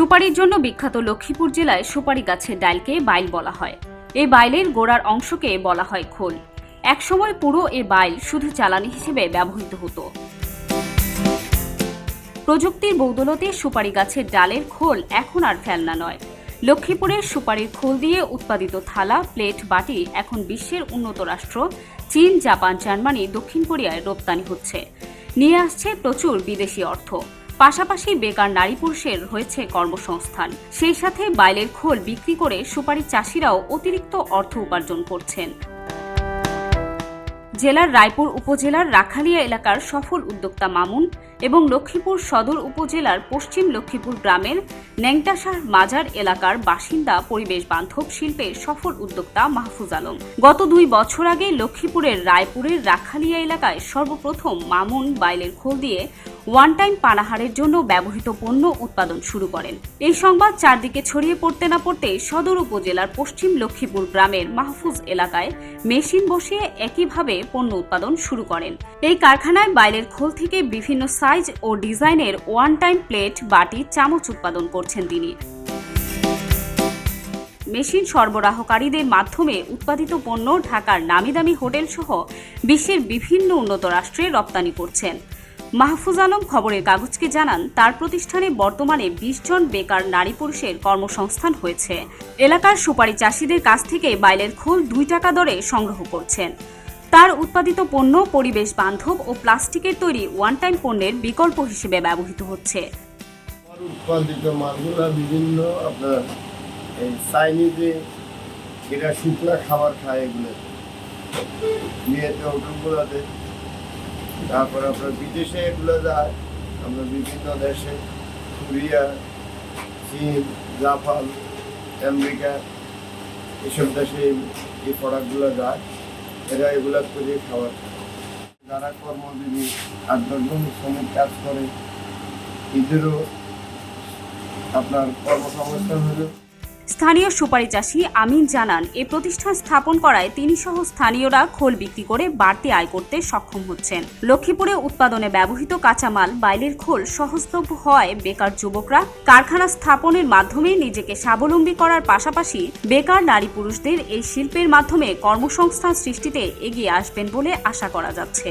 সুপারির জন্য বিখ্যাত লক্ষ্মীপুর জেলায় সুপারি গাছের ডাইলকে বাইল বলা হয়। এই বাইলের গোড়ার অংশকে বলা হয় খোল। একসময় পুরো এ বাইল শুধু জ্বালানি হিসেবে ব্যবহৃত হতো। প্রযুক্তির বৌদলতে সুপারি গাছের ডালের খোল এখন আর ফেলনা নয়। লক্ষ্মীপুরের সুপারির খোল দিয়ে উৎপাদিত থালা, প্লেট, বাটি এখন বিশ্বের উন্নত রাষ্ট্র। চীন, জাপান, জার্মানি, দক্ষিণ কোরিয়ায় রপ্তানি হচ্ছে। নিয়ে আসছে প্রচুর বিদেশি অর্থ। পাশাপাশি বেকার নারী পুরুষের হয়েছে কর্মসংস্থান। সেই সাথে বাইলের খোল বিক্রি করে সুপারি চাষিরাও অতিরিক্ত অর্থ উপার্জন করছেন। জেলার রায়পুর উপজেলার রাখালিয়া এলাকার সফল উদ্যোক্তা মামুন এবং লক্ষ্মীপুর সদর উপজেলার পশ্চিম লক্ষ্মীপুর গ্রামের ন্যাংটাসার মাজার এলাকার বাসিন্দা পরিবেশ বান্ধব শিল্পের সফল উদ্যোক্তা মাহফুজ আলম। গত দুই বছর আগে লক্ষ্মীপুরের রায়পুরের রাখালিয়া এলাকায় সর্বপ্রথম মামুন বাইলের খোল দিয়ে ওয়ান টাইম পানাহারের জন্য ব্যবহৃত পণ্য উৎপাদন শুরু করেন। এই সংবাদ চারদিকে ছড়িয়ে পড়তে না পড়তে সদর উপজেলার পশ্চিম লক্ষ্মীপুর গ্রামের মাহফুজ এলাকায় মেশিন বসিয়ে একইভাবে পণ্য উৎপাদন শুরু করেন। এই কারখানায় বাইলের খোল থেকে বিভিন্ন সাইজ ও ডিজাইনের ওয়ান টাইম প্লেট, বাটি, চামচ উৎপাদন করছেন তিনি। মেশিন সরবরাহকারীদের মাধ্যমে উৎপাদিত পণ্য ঢাকার নামি দামি হোটেল সহ বিশ্বের বিভিন্ন উন্নত রাষ্ট্রে রপ্তানি করছেন। মাহফুজ আলম খবরের কাগজকে জানান, তার প্রতিষ্ঠানে বর্তমানে বিশ জন বেকার নারী পুরুষের কর্মসংস্থান হয়েছে। এলাকার সুপারি চাষিদের কাছ থেকে বাইলের খোল দুই টাকা দরে সংগ্রহ করছেন। তার উৎপাদিত পণ্য, পরিবেশ বান্ধব ও প্লাস্টিকের তৈরি ওয়ান টাইম পণ্যের বিকল্প হিসেবে ব্যবহৃত হচ্ছে। উৎপাদিত মালগুলা বিভিন্ন আপনার এই চাইনিজে এরা শুকনা খাবার খায় এগুলো। বিয়েতে হোটেলগুলোতে তারপর আপনার বিদেশে এগুলো যায়। আমরা বিভিন্ন দেশে, কোরিয়া, চীন, জাপান, আমেরিকা, এসব দেশে এই প্রোডাক্টগুলো যায়। এরা এগুলা খুঁজে খাওয়ার। যারা কর্মজীবী আট দশজন শ্রমিক কাজ করে, এদেরও আপনার কর্মসংস্থান হলো স্থানীয় সুপারি চাষী আমিন জানান, এ প্রতিষ্ঠান স্থাপন করায় তিনি সহ স্থানীয়রা খোল বিক্রি করে বাড়তি আয় করতে সক্ষম হচ্ছেন। লক্ষ্মীপুরে উৎপাদনে ব্যবহৃত কাঁচামাল, বাইলের খোল সহজলভ্য হওয়ায় বেকার যুবকরা কারখানা স্থাপনের মাধ্যমে নিজেকে স্বাবলম্বী করার পাশাপাশি বেকার নারী পুরুষদের এই শিল্পের মাধ্যমে কর্মসংস্থান সৃষ্টিতে এগিয়ে আসবেন বলে আশা করা যাচ্ছে।